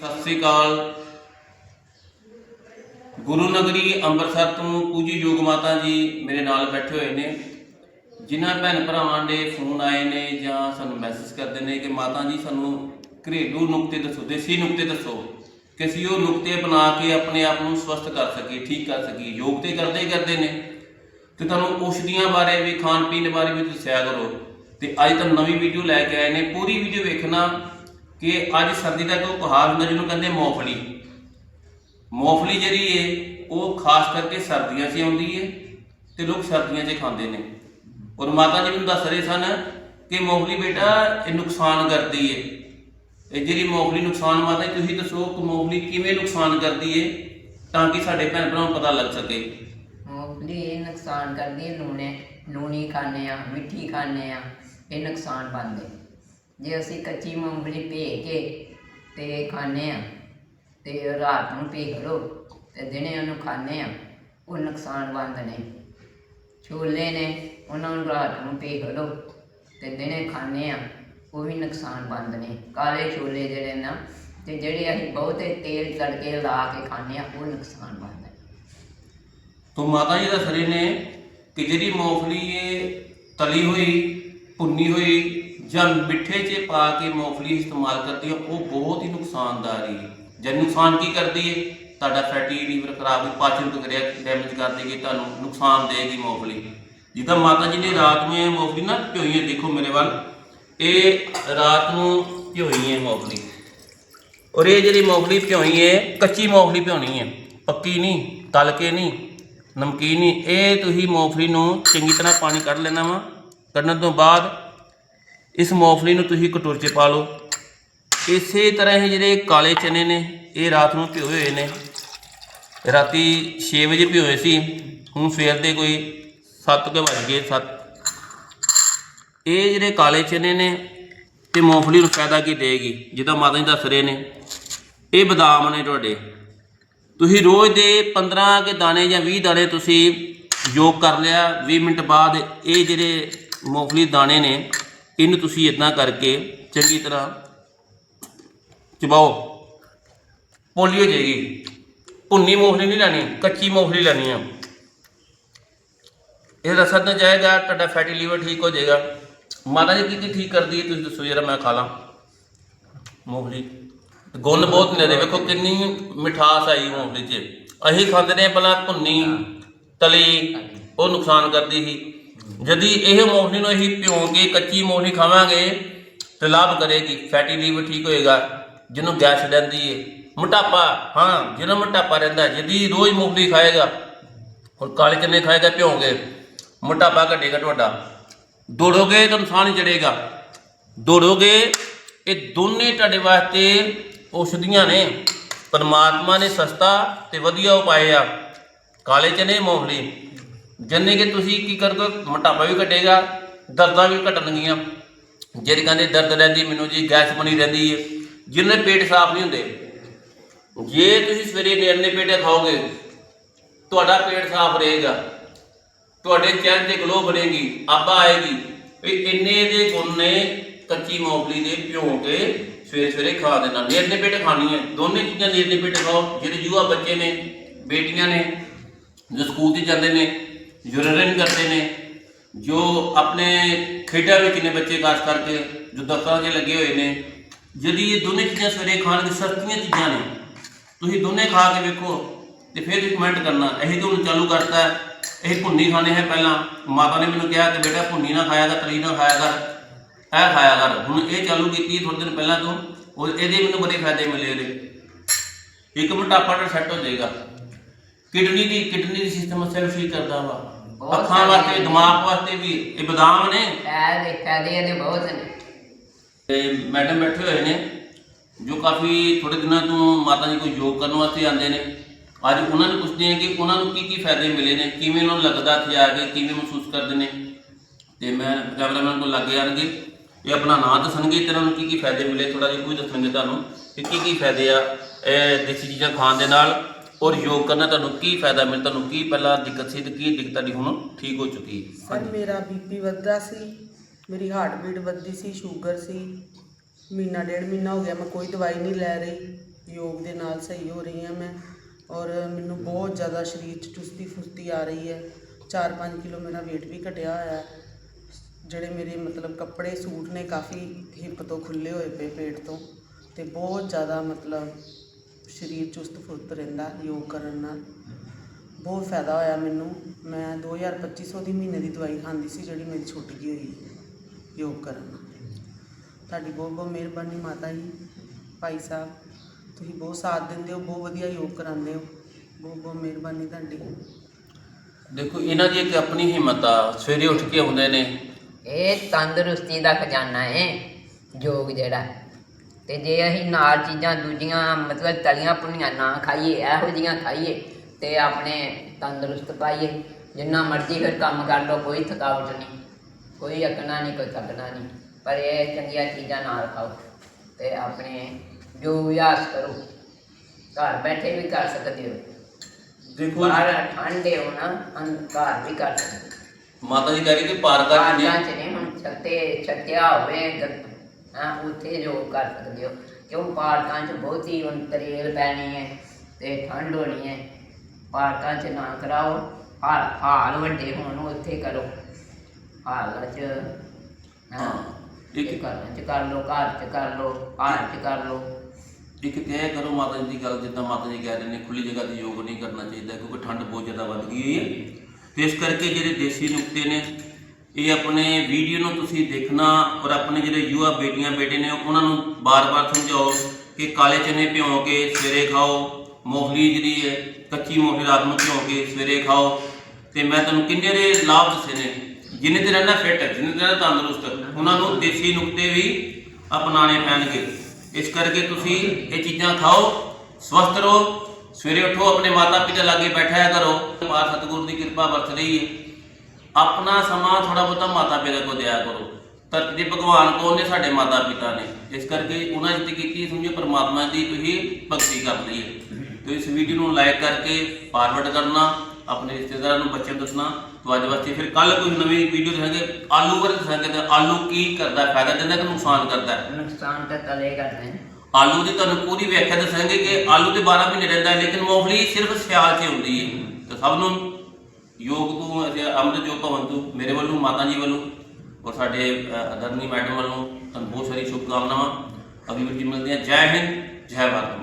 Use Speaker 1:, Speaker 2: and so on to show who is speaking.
Speaker 1: ਸਤਿ ਸ੍ਰੀ ਅਕਾਲ। ਗੁਰੂ ਨਗਰੀ ਅੰਮ੍ਰਿਤਸਰ ਤੋਂ ਪੂਜੀ ਯੋਗ ਮਾਤਾ ਜੀ ਮੇਰੇ ਨਾਲ ਬੈਠੇ ਹੋਏ ਨੇ। ਜਿਨ੍ਹਾਂ ਭੈਣ ਭਰਾਵਾਂ ਦੇ ਫੋਨ ਆਏ ਨੇ ਜਾਂ ਸਾਨੂੰ ਮੈਸੇਜ ਕਰਦੇ ਨੇ ਕਿ ਮਾਤਾ ਜੀ ਸਾਨੂੰ ਘਰੇਲੂ ਨੁਕਤੇ ਦੱਸੋ, ਦੇਸੀ ਨੁਕਤੇ ਦੱਸੋ, ਕਿ ਅਸੀਂ ਉਹ ਨੁਕਤੇ ਬਣਾ ਕੇ ਆਪਣੇ ਆਪ ਨੂੰ ਸਵਸਥ ਕਰ ਸਕੀਏ, ਠੀਕ ਕਰ ਸਕੀਏ, ਯੋਗ ਤੇ ਕਰਦੇ ਹੀ ਕਰਦੇ ਨੇ। ਤੇ ਤੁਹਾਨੂੰ ਔਸ਼ਧੀਆਂ ਬਾਰੇ ਵੀ ਖਾਣ ਪੀਣ ਬਾਰੇ ਵੀ ਦੱਸਿਆ ਕਰੋ ਤੇ ਅੱਜ ਤੁਹਾਨੂੰ ਨਵੀਂ ਵੀਡੀਓ ਲੈ ਕੇ ਆਏ ਨੇ। ਪੂਰੀ ਵੀਡੀਓ ਵੇਖਣਾ ਕਿ ਅੱਜ ਸਰਦੀ ਦਾ ਇੱਕ ਕਹਾਵਤ ਹੁੰਦਾ ਜਿਹਨੂੰ ਕਹਿੰਦੇ ਮੌਫਲੀ। ਮੌਫਲੀ ਜਿਹੜੀ ਏ, ਉਹ ਖਾਸ ਕਰਕੇ ਸਰਦੀਆਂ 'ਚ ਆਉਂਦੀ ਏ ਤੇ ਲੋਕ ਸਰਦੀਆਂ 'ਚ ਖਾਂਦੇ ਨੇ। ਔਰ ਮਾਤਾ ਜੀ ਨੂੰ ਦੱਸ ਰਹੇ ਸਨ ਕਿ ਮੌਫਲੀ ਬੇਟਾ, ਇਹ ਨੁਕਸਾਨ ਕਰਦੀ ਏ। ਇਹ ਜਿਹੜੀ ਮੌਫਲੀ ਨੁਕਸਾਨ ਮਾਤਾ ਜੀ, ਤੁਸੀਂ ਦੱਸੋ ਕਿ ਮੌਫਲੀ ਕਿਵੇਂ ਨੁਕਸਾਨ ਕਰਦੀ ਏ ਤਾਂ ਕਿ ਸਾਡੇ ਭੈਣ ਭਰਾਵਾਂ ਨੂੰ ਪਤਾ ਲੱਗ ਸਕੇ।
Speaker 2: ਮੂੰਗਫਲੀ ਇਹ ਨੁਕਸਾਨ ਕਰਦੀ ਹੈ ਲੂਣੇ ਲੂਣੀ ਖਾਂਦੇ ਆ, ਮਿੱਠੀ ਖਾਂਦੇ ਆ, ਇਹ ਨੁਕਸਾਨ ਪਾਉਂਦੇ ਜੇ ਅਸੀਂ ਕੱਚੀ ਮੂੰਗਫਲੀ ਭੇ ਕੇ ਤੇ ਖਾਂਦੇ ਆ ਤੇ ਰਾਤ ਨੂੰ ਭੇ ਲਓ ਤੇ ਦਿਨੇ ਉਹਨੂੰ ਖਾਂਦੇ ਆ ਉਹ ਨੁਕਸਾਨ ਬੰਦ ਨੇ। ਛੋਲੇ ਨੇ, ਉਹਨਾਂ ਨੂੰ ਰਾਤ ਨੂੰ ਭੇਖ ਲਓ ਤੇ ਦਿਨੇ ਖਾਂਦੇ ਆ ਉਹ ਵੀ ਨੁਕਸਾਨ ਬੰਦ ਨੇ। ਕਾਲੇ ਛੋਲੇ ਜਿਹੜੇ ਨਾ ਤੇ ਜਿਹੜੇ ਅਸੀਂ ਬਹੁਤੇ ਤੇਲ ਤੜਕੇ ਲਾ ਕੇ ਖਾਂਦੇ ਆ ਉਹ ਨੁਕਸਾਨ ਬੰਦ ਨੇ।
Speaker 1: ਤੋਂ ਮਾਤਾ ਜੀ ਦੱਸ ਰਹੇ ਨੇ ਕਿ ਜਿਹੜੀ ਮੂੰਗਫਲੀ ਇਹ ਤਲੀ ਹੋਈ, ਭੁੰਨੀ ਹੋਈ ਜਾਂ ਮਿੱਠੇ 'ਚ ਪਾ ਕੇ ਮੂੰਗਫਲੀ ਇਸਤੇਮਾਲ ਕਰਦੀ ਹੈ ਉਹ ਬਹੁਤ ਹੀ ਨੁਕਸਾਨਦਾਰੀ ਹੈ। ਜੇ ਨੁਕਸਾਨ ਕੀ ਕਰਦੀ ਹੈ? ਤੁਹਾਡਾ ਫੈਟੀ ਲੀਵਰ ਖਰਾਬ ਵੀ ਪਾਚਨ ਪ੍ਰਕਿਰਿਆ ਡੈਮੇਜ ਕਰ ਦੇਗੀ, ਤੁਹਾਨੂੰ ਨੁਕਸਾਨ ਦੇਗੀ ਮੂੰਗਫਲੀ। ਜਿੱਦਾਂ ਮਾਤਾ ਜੀ ਨੇ ਰਾਤ ਨੂੰ ਇਹ ਮੂੰਗਫਲੀ ਨਾ ਭਿਓਈ ਹੈ, ਦੇਖੋ ਮੇਰੇ ਵੱਲ। ਇਹ ਰਾਤ ਨੂੰ ਭਿਓਈ ਹੈ ਮੂੰਗਫਲੀ। ਔਰ ਇਹ ਜਿਹੜੀ ਮੂੰਗਫਲੀ ਭਿਓਈ ਹੈ, ਕੱਚੀ ਮੂੰਗਫਲੀ ਭਿਉਣੀ ਹੈ। ਪੱਕੀ ਨਹੀਂ ਤਲ ਕੇ ਨਹੀਂ, ਨਮਕੀਨ ਨਹੀਂ। ਇਹ ਤੁਸੀਂ ਮੂੰਗਫਲੀ ਨੂੰ ਚੰਗੀ ਤਰ੍ਹਾਂ ਪਾਣੀ ਕੱਢ ਲੈਣਾ ਵਾ। ਕੱਢਣ ਤੋਂ ਬਾਅਦ ਇਸ ਮੂੰਗਫਲੀ ਨੂੰ ਤੁਸੀਂ ਕਟੋਰੇ 'ਚ ਪਾ ਲਓ। ਇਸੇ ਤਰ੍ਹਾਂ ਹੀ ਜਿਹੜੇ ਕਾਲੇ ਚਨੇ ਨੇ, ਇਹ ਰਾਤ ਨੂੰ ਭਿਓਏ ਹੋਏ ਨੇ। ਰਾਤੀ 6 ਵਜੇ ਭਿਓਏ ਸੀ। ਹੁਣ ਸਵੇਰ ਦੇ ਕੋਈ 7 ਕੇ ਵੱਜ ਗਏ 7 ਇਹ ਜਿਹੜੇ ਕਾਲੇ ਚਨੇ ਨੇ ਤੇ ਮੂੰਗਫਲੀ ਨੂੰ ਫਾਇਦਾ ਕੀ ਦੇਗੀ ਜਿੱਦਾਂ ਮਾਤਾ ਜੀ ਦੱਸ ਰਹੇ ਨੇ। ਇਹ ਬਦਾਮ ਨੇ ਤੁਹਾਡੇ। ਤੁਸੀਂ ਰੋਜ਼ ਦੇ 15 ਕੇ ਦਾਣੇ ਜਾਂ 20 ਦਾਣੇ ਤੁਸੀਂ ਯੋਗ ਕਰ ਲਿਆ। 20 ਮਿੰਟ ਬਾਅਦ ਇਹ ਜਿਹੜੇ ਮੂੰਗਫਲੀ ਦਾਣੇ ਨੇ ਇਹਨੂੰ ਤੁਸੀਂ ਇਦਾਂ ਕਰਕੇ ਚੰਗੀ ਤਰ੍ਹਾਂ ਚਬਾਓ। ਪੋਲੀ ਹੋ ਜਾਏਗੀ ਭੁੰਨੀ ਮੂੰਗਫਲੀ ਨਹੀਂ ਲੈਣੀ, ਕੱਚੀ ਮੂੰਗਫਲੀ ਲੈਣੀ ਆ। ਇਹ ਰਸਦ ਨਾ ਜਾਏਗਾ, ਤੁਹਾਡਾ ਫੈਟੀ ਲੀਵਰ ਠੀਕ ਹੋ ਜਾਏਗਾ। ਮਾਤਾ ਜੀ ਕੀ ਕੀ ਠੀਕ ਕਰਦੀ ਹੈ ਤੁਸੀਂ ਦੱਸੋ ਜਰਾ, ਮੈਂ ਖਾ ਲਾਂ। ਮੂੰਗਫਲੀ। ਗੁਣ ਬਹੁਤ ਨੇ ਦੇ ਵੇਖੋ ਕਿੰਨੀ ਮਿਠਾਸ ਆਈ ਮੂੰਗਫਲੀ 'ਚ। ਅਸੀਂ ਖਾਂਦੇ ਨੇ ਪਹਿਲਾਂ ਭੁੰਨੀ, ਤਲੀ, ਉਹ ਨੁਕਸਾਨ ਕਰਦੀ ਸੀ। ਜਦੀ ਇਹ ਮੂੰਗਫਲੀ ਨੂੰ ਅਸੀਂ ਭਿਉਂ ਕੇ ਕੱਚੀ ਮੋਹਨੀ ਖਾਵਾਂਗੇ, ਤੇ ਲਾਭ ਕਰੇਗੀ। ਫੈਟੀ ਲੀਵਰ ਠੀਕ ਹੋਏਗਾ, ਜਿਹਨੂੰ ਗੈਸ ਰਹਿੰਦੀ ਏ। ਮੋਟਾਪਾ, ਹਾਂ ਜਿਹਨੂੰ ਮੋਟਾਪਾ ਰਹਿੰਦਾ ਜਦੀ ਰੋਜ਼ ਮੂੰਗਫਲੀ ਖਾਏਗਾ, ਹੁਣ ਕਾਲੇ ਚਨੇ ਖਾਏਗਾ, ਭਿਉਂਗੇ। ਮੋਟਾਪਾ ਘਟੇਗਾ ਤੁਹਾਡਾ। ਦੌੜੋਗੇ ਤਾਂ ਇਨਸਾਨ ਹੀ ਚੜੇਗਾ ਦੌੜੋਗੇ, ਇਹ ਦੋਨੇ ਤੁਹਾਡੇ ਵਾਸਤੇ ਔਸ਼ਧੀਆਂ ਨੇ। ਪਰਮਾਤਮਾ ਨੇ ਸਸਤਾ ਤੇ ਵਧੀਆ ਉਪਾਏ ਆ। ਕਾਲੇ ਚਨੇ, ਮੂੰਗਫਲੀ। ਜੰਨੇ ਕਿ ਤੁਸੀਂ ਕੀ ਕਰੋਗੇ ਮੋਟਾਪਾ ਵੀ ਘਟੇਗਾ, ਦਰਦਾਂ ਵੀ ਘਟਣਗੀਆਂ। ਜਿਹੜੇ ਕਹਿੰਦੇ ਦਰਦ ਰਹਿੰਦੀ, ਮੈਨੂੰ ਜੀ ਗੈਸ ਬਣੀ ਰਹਿੰਦੀ ਹੈ ਜਿਹਨੇ ਪੇਟ ਸਾਫ਼ ਨਹੀਂ ਹੁੰਦੇ। ਜੇ ਤੁਸੀਂ ਸਵੇਰੇ ਨਿਰਨੇ ਪੇਟੇ ਖਾਓਗੇ, ਤੁਹਾਡਾ ਪੇਟ ਸਾਫ਼ ਰਹੇਗਾ। ਤੁਹਾਡੇ ਚਿਹਰੇ ਤੇ ਗਲੋ ਬਣੇਗੀ ਆਬਾ ਆਏਗੀ। ਵੀ ਇੰਨੇ ਦੇ ਗੁਣ ਨੇ, ਕੱਚੀ ਮੂੰਗਫਲੀ ਦੇ ਭਿਉਂ ਕੇ ਸਵੇਰੇ ਸਵੇਰੇ ਖਾ ਦੇਣਾ। ਨਿਰਨੇ ਪੇਟ ਖਾਣੀ ਹੈ ਦੋਨੇ ਚੀਜ਼ਾਂ ਨਿਰਨੇ ਪੇਟੇ ਖਾਓ, ਜਿਹੜੇ ਯੁਵਾ ਬੱਚੇ ਨੇ, ਬੇਟੀਆਂ ਨੇ, ਜੋ ਸਕੂਲ ਤੇ ਜਾਂਦੇ ਨੇ ਯੂਰਨ ਕਰਦੇ ਨੇ, ਜੋ ਆਪਣੇ ਖੇਡਾਂ ਵਿੱਚ ਨੇ ਬੱਚੇ, ਖਾਸ ਕਰਕੇ ਜੋ ਦਫ਼ਤਰਾਂ 'ਚ ਲੱਗੇ ਹੋਏ ਨੇ, ਜਿਹੜੀ ਇਹ ਦੋਨੇ ਚੀਜ਼ਾਂ ਸਵੇਰੇ ਖਾਣ ਦੀ ਸਸਤੀਆਂ ਚੀਜ਼ਾਂ ਨੇ, ਤੁਸੀਂ ਦੋਨੇ ਖਾ ਕੇ ਵੇਖੋ ਤੇ ਫਿਰ ਤੁਸੀਂ ਕਮੈਂਟ ਕਰਨਾ, ਇਹ ਤਾਂ ਹੁਣ ਚਾਲੂ ਕਰਤਾ ਹੈ ਇਹ ਭੁੰਨੀ ਖਾਣੇ ਹੈ ਪਹਿਲਾਂ, ਮਾਤਾ ਨੇ ਮੈਨੂੰ ਕਿਹਾ ਕਿ ਬੇਟਾ ਭੁੰਨੀ ਨਾ ਖਾਇਆ ਕਰ, ਤਰੀ ਨਾ ਖਾਇਆ ਕਰ ਇਹ ਖਾਇਆ ਕਰ, ਹੁਣ ਇਹ ਚਾਲੂ ਕੀਤੀ ਥੋੜੇ ਦਿਨ ਪਹਿਲਾਂ ਤੋਂ, ਔਰ ਇਹਦੇ ਮੈਨੂੰ ਬੜੇ ਫਾਇਦੇ ਮਿਲੇ ਇਹਦੇ। ਇੱਕ ਮੋਟਾਪਾ ਤਾਂ ਸੈੱਟ ਹੋ ਜਾਏਗਾ। ਕਿਡਨੀ ਦੀ ਕਿਡਨੀ ਦੀ ਸਿਸਟਮ ਸੈਲ ਠੀਕ ਕਰਦਾ ਵਾ।
Speaker 2: ਬਹੁਤ
Speaker 1: ਅੱਖਾਂ ਵਾਸਤੇ ਦਿਮਾਗ ਵਾਸਤੇ ਵੀ ਇਹ ਬਦਾਮ ਨੇ।
Speaker 2: ਫਾਇਦੇ ਫਾਇਦੇ ਇਹਦੇ ਬਹੁਤ ਨੇ।
Speaker 1: ਤੇ ਮੈਡਮ ਬੈਠੇ ਹੋਏ ਨੇ ਜੋ ਕਾਫੀ ਥੋੜੇ ਦਿਨਾਂ ਤੋਂ ਮਾਤਾ ਜੀ ਕੋਈ ਯੋਗ ਕਰਨ ਵਾਸਤੇ ਆਉਂਦੇ ਨੇ। ਅੱਜ ਉਹਨਾਂ ਨੂੰ ਪੁੱਛਦੇ ਹਾਂ ਕਿ ਉਹਨਾਂ ਨੂੰ ਕੀ ਕੀ ਫਾਇਦੇ ਮਿਲੇ ਨੇ ਕਿਵੇਂ ਉਹਨਾਂ ਨੂੰ ਲੱਗਦਾ ਇੱਥੇ ਆ ਕੇ ਕਿਵੇਂ ਮਹਿਸੂਸ ਕਰਦੇ ਨੇ। ਤੇ ਮੈਂ ਕੈਮਰਾਮੈਨ ਕੋਲ ਲੱਗੇ ਆਣਗੇ ਇਹ ਆਪਣਾ ਨਾਂ ਦੱਸਣਗੇ ਤੇ ਉਹਨਾਂ ਨੂੰ ਕੀ ਕੀ ਫਾਇਦੇ ਮਿਲੇ ਥੋੜਾ ਜਿਹਾ ਕੋਈ ਦੱਸਣਗੇ ਤੁਹਾਨੂੰ ਕਿ ਕੀ ਕੀ ਫਾਇਦੇ ਆ ਇਹ ਦੇਸੀ ਚੀਜ਼ਾਂ ਖਾਣ ਦੇ ਨਾਲ। ਔਰ ਯੋਗ ਕਰਨਾ ਤੁਹਾਨੂੰ ਕੀ ਫਾਇਦਾ? ਮਿਲ ਤੁਹਾਨੂੰ ਕੀ ਪਹਿਲਾਂ ਦਿੱਕਤ ਸੀ ਤੇ ਕੀ ਦਿੱਕਤ ਤੁਹਾਡੀ ਹੁਣ ਠੀਕ ਹੋ ਚੁੱਕੀ
Speaker 3: ਸਰ ਮੇਰਾ ਬੀਪੀ ਵੱਧਦਾ ਸੀ ਮੇਰੀ ਹਾਰਟ ਬੀਟ ਵੱਧਦੀ ਸੀ ਸ਼ੂਗਰ ਸੀ। ਮਹੀਨਾ ਡੇਢ ਮਹੀਨਾ ਹੋ ਗਿਆ ਮੈਂ ਕੋਈ ਦਵਾਈ ਨਹੀਂ ਲੈ ਰਹੀ। ਯੋਗ ਦੇ ਨਾਲ ਸਹੀ ਹੋ ਰਹੀ ਹਾਂ ਮੈਂ। ਔਰ ਮੈਨੂੰ ਬਹੁਤ ਜ਼ਿਆਦਾ ਸਰੀਰ 'ਚ ਚੁਸਤੀ ਫੁਸਤੀ ਆ ਰਹੀ ਹੈ। 4-5 ਕਿਲੋ ਮੇਰਾ weight ਵੀ ਘਟਿਆ ਹੋਇਆ ਹੈ। ਜਿਹੜੇ ਮੇਰੇ ਮਤਲਬ ਕੱਪੜੇ ਸੂਟ ਨੇ ਕਾਫੀ ਹਿੱਪ ਤੋਂ ਖੁੱਲੇ ਹੋਏ ਪਏ ਪੇਟ ਤੋਂ। ਤੇ ਬਹੁਤ ਜ਼ਿਆਦਾ ਮਤਲਬ ਸਰੀਰ ਚੁਸਤ ਫੁਰਤ ਰਹਿੰਦਾ ਯੋਗ ਕਰਨ ਨਾਲ। ਬਹੁਤ ਫਾਇਦਾ ਹੋਇਆ ਮੈਨੂੰ। ਮੈਂ 2250 ਦੀ ਮਹੀਨੇ ਦੀ ਦਵਾਈ ਖਾਂਦੀ ਸੀ ਜਿਹੜੀ ਮੇਰੀ ਛੁੱਟ ਗਈ ਹੋਈ ਯੋਗ ਕਰਨ ਨਾਲ। ਤੁਹਾਡੀ ਬਹੁਤ ਬਹੁਤ ਮਿਹਰਬਾਨੀ ਮਾਤਾ ਜੀ ਭਾਈ ਸਾਹਿਬ। ਤੁਸੀਂ ਬਹੁਤ ਸਾਥ ਦਿੰਦੇ ਹੋ ਬਹੁਤ ਵਧੀਆ ਯੋਗ ਕਰਾਉਂਦੇ ਹੋ। ਬਹੁਤ ਬਹੁਤ ਮਿਹਰਬਾਨੀ ਤੁਹਾਡੀ।
Speaker 1: ਦੇਖੋ ਇਹਨਾਂ ਦੀ ਇੱਕ ਆਪਣੀ ਹਿੰਮਤ ਆ। ਸਵੇਰੇ ਉੱਠ ਕੇ ਆਉਂਦੇ ਨੇ।
Speaker 2: ਇਹ ਤੰਦਰੁਸਤੀ ਦਾ ਖਜ਼ਾਨਾ ਹੈ ਯੋਗ ਜਿਹੜਾ। ਤੇ ਜੇ ਅਸੀਂ ਨਾਲ ਚੀਜ਼ਾਂ ਦੂਜੀਆਂ ਮਤਲਬ ਤਲੀਆਂ ਪੁਣੀਆਂ ਨਾ ਖਾਈਏ ਇਹੋ ਜੀਆਂ ਖਾਈਏ ਤੇ ਆਪਣੇ ਤੰਦਰੁਸਤ ਪਾਈਏ ਜਿੰਨਾ ਮਰਜ਼ੀ ਫਿਰ ਕੰਮ ਕਰ ਲਓ ਕੋਈ ਥਕਾਵਟ ਨਹੀਂ ਕੋਈ ਅਕਣਾ ਨਹੀਂ ਕੋਈ ਥਕਣਾ ਨਹੀਂ ਪਰ ਇਹ ਚੰਗੀਆਂ ਚੀਜ਼ਾਂ ਨਾਲ ਖਾਓ ਤੇ ਆਪਣੇ ਜੋ ਵਿਆਸ ਕਰੋ ਘਰ ਬੈਠੇ ਵੀ ਕਰ ਸਕਦੇ ਹੋ।
Speaker 1: ਦੇਖੋ
Speaker 2: ਬਾਹਰ ਠੰਡੇ ਹੋ ਨਾ ਅੰਦਰ ਘਰ ਵੀ ਕਰ ਸਕਦੇ
Speaker 1: ਮਾਤਾ ਜੀ ਕਹਿ ਰਹੀ ਕਿ ਪਾਰਕਾਂ ਚ
Speaker 2: ਪਾਰਕਾਂ
Speaker 1: ਨੇ
Speaker 2: ਚ ਨਹੀਂ ਹੁਣ ਛੱਤੇ ਛੱਤਿਆ ਹੋਵੇ ਗ- ਹਾਂ ਉੱਥੇ ਜੋ ਕਰ ਸਕਦੇ ਹੋ। ਕਿਉਂ? ਪਾਰਕਾਂ ਚ ਬਹੁਤੀ ਹੁਣ ਤਰੇਲ ਪੈਣੀ ਹੈ ਤੇ ਠੰਡ ਹੋਣੀ ਹੈ। ਪਾਰਕਾਂ ਚ ਨਾ ਕਰਾਓ। ਹਾਲ ਹਾਲ ਵੱਡੇ ਹੋਣ ਉੱਥੇ ਕਰੋ। ਹਾਲਾਂ ਚ ਹਾਂ
Speaker 1: ਇੱਕ-
Speaker 2: ਘਰਾਂ ਚ ਕਰ ਲਓ ਘਰ ਚ ਕਰ ਲਓ ਹਾਲ ਚ ਕਰ ਲਓ।
Speaker 1: ਇੱਕ ਤੈਅ ਕਰੋ ਮਾਤਾ ਜੀ ਦੀ ਗੱਲ ਜਿੱਦਾਂ ਮਾਤਾ ਜੀ ਕਹਿ ਰਹੇ ਨੇ ਖੁੱਲੀ ਜਗ੍ਹਾ ਤੇ ਯੋਗ ਨਹੀਂ ਕਰਨਾ ਚਾਹੀਦਾ ਕਿਉਂਕਿ ਠੰਡ ਬਹੁਤ ਜ਼ਿਆਦਾ ਵੱਧ ਗਈ ਹੋਈ ਹੈ ਤੇ ਇਸ ਕਰਕੇ ਜਿਹੜੇ ਦੇਸੀ ਨੁਕਤੇ ਨੇ ਇਹ ਆਪਣੇ ਵੀਡੀਓ ਨੂੰ ਤੁਸੀਂ ਦੇਖਣਾ ਔਰ ਆਪਣੇ ਜਿਹੜੇ ਯੁਵਾ ਬੇਟੀਆਂ ਬੇਟੇ ਨੇ ਉਹਨਾਂ ਨੂੰ ਬਾਰ-ਬਾਰ ਸਮਝਾਓ ਕਿ ਕਾਲੇ ਚਨੇ ਭਿਓ ਕੇ ਸਵੇਰੇ ਖਾਓ, ਮੂੰਗਫਲੀ ਜਿਹੜੀ ਹੈ, ਕੱਚੀ ਮੂੰਗਫਲੀ ਰਾਤ ਨੂੰ ਭਿਓ ਕੇ ਸਵੇਰੇ ਖਾਓ। ਤੇ ਮੈਂ ਤੁਹਾਨੂੰ ਕਿੰਨੇ ਦੇ ਲਾਭ ਦੱਸੇ ਨੇ? ਜਿੰਨੇ ਤੇ ਰਹਿਣਾ ਫਿੱਟ ਜਿੰਨੇ ਤੇ ਰਹਿਣਾ ਤੰਦਰੁਸਤ, ਉਹਨਾਂ ਨੂੰ ਦੇਸੀ ਨੁਕਤੇ ਵੀ ਅਪਣਾਣੇ ਪੈਣਗੇ। ਇਸ ਕਰਕੇ ਤੁਸੀਂ ਇਹ ਚੀਜ਼ਾਂ ਖਾਓ, ਸਵਸਥ ਰਹੋ, ਸਵੇਰੇ ਉਠੋ, ਆਪਣੇ ਮਾਤਾ ਪਿਤਾ ਲਾਗੇ ਬੈਠਿਆ ਕਰੋ। ਮਾਂ ਸਤਿਗੁਰ ਦੀ ਕਿਰਪਾ ਵਰਤ ਰਹੀ ਹੈ ਆਪਣਾ ਸਮਾਂ ਥੋੜਾ ਬਹੁਤਾ ਮਾਤਾ ਪਿਤਾ ਕੋ ਦਿਆ ਕਰੋ। ਧਰਤੀ ਦੇ ਭਗਵਾਨ ਕੌਣ ਨੇ ਸਾਡੇ ਮਾਤਾ ਪਿਤਾ ਨੇ। ਇਸ ਕਰਕੇ ਉਹਨਾਂ ਦੀ ਕੀਤੀ ਸਮਝੋ ਪਰਮਾਤਮਾ ਦੀ ਤੁਸੀਂ ਭਗਤੀ ਕਰਨੀ ਹੈ। ਤੇ ਇਸ ਵੀਡੀਓ ਨੂੰ ਲਾਈਕ ਕਰਕੇ ਫਾਰਵਰਡ ਕਰਨਾ ਆਪਣੇ ਰਿਸ਼ਤੇਦਾਰਾਂ ਨੂੰ ਬੱਚਿਆਂ ਨੂੰ ਦੱਸਣਾ। ਤੋਂ ਅੱਜ ਵਾਸਤੇ ਫਿਰ ਕੱਲ ਕੋਈ ਨਵੀਂ ਵੀਡੀਓ ਦਿਖਾਂਗੇ। ਆਲੂ ਬਾਰੇ ਦੱਸਾਂਗੇ ਤੇ ਆਲੂ ਕੀ ਕਰਦਾ ਫਾਇਦਾ ਦਿੰਦਾ ਕਿ ਨੁਕਸਾਨ ਕਰਦਾ?
Speaker 2: ਨੁਕਸਾਨ ਤਾਂ ਤਲੇ ਕਰਦੇ ਨੇ।
Speaker 1: ਆਲੂ ਦੀ ਤੁਹਾਨੂੰ ਪੂਰੀ ਵਿਆਖਿਆ ਦੱਸਾਂਗੇ ਕਿ ਆਲੂ ਤੇ 12 ਮਹੀਨੇ ਰਹਿੰਦਾ ਹੈ ਲੇਕਿਨ ਮੂੰਗਫਲੀ ਸਿਰਫ ਸਿਆਲ 'ਚ ਹੁੰਦੀ ਹੈ। ਤੇ ਸਭ ਨੂੰ ਯੋਗ ਤੋਂ ਅਸੀਂ ਅੰਮ੍ਰਿਤ ਜੋਗ ਭਵੰਤੂ ਮੇਰੇ ਵੱਲੋਂ ਮਾਤਾ ਜੀ ਵੱਲੋਂ ਔਰ ਸਾਡੇ ਅ, ਅਦਰਨੀ ਮੈਡਮ ਵੱਲੋਂ ਤੁਹਾਨੂੰ ਬਹੁਤ ਸਾਰੀ ਸ਼ੁਭਕਾਮਨਾਵਾਂ। ਅਗਲੀ ਵੀਡੀਓ 'ਚ ਮਿਲਦੇ ਹਾਂ। ਜੈ ਹਿੰਦ ਜੈ ਭਾਰਤ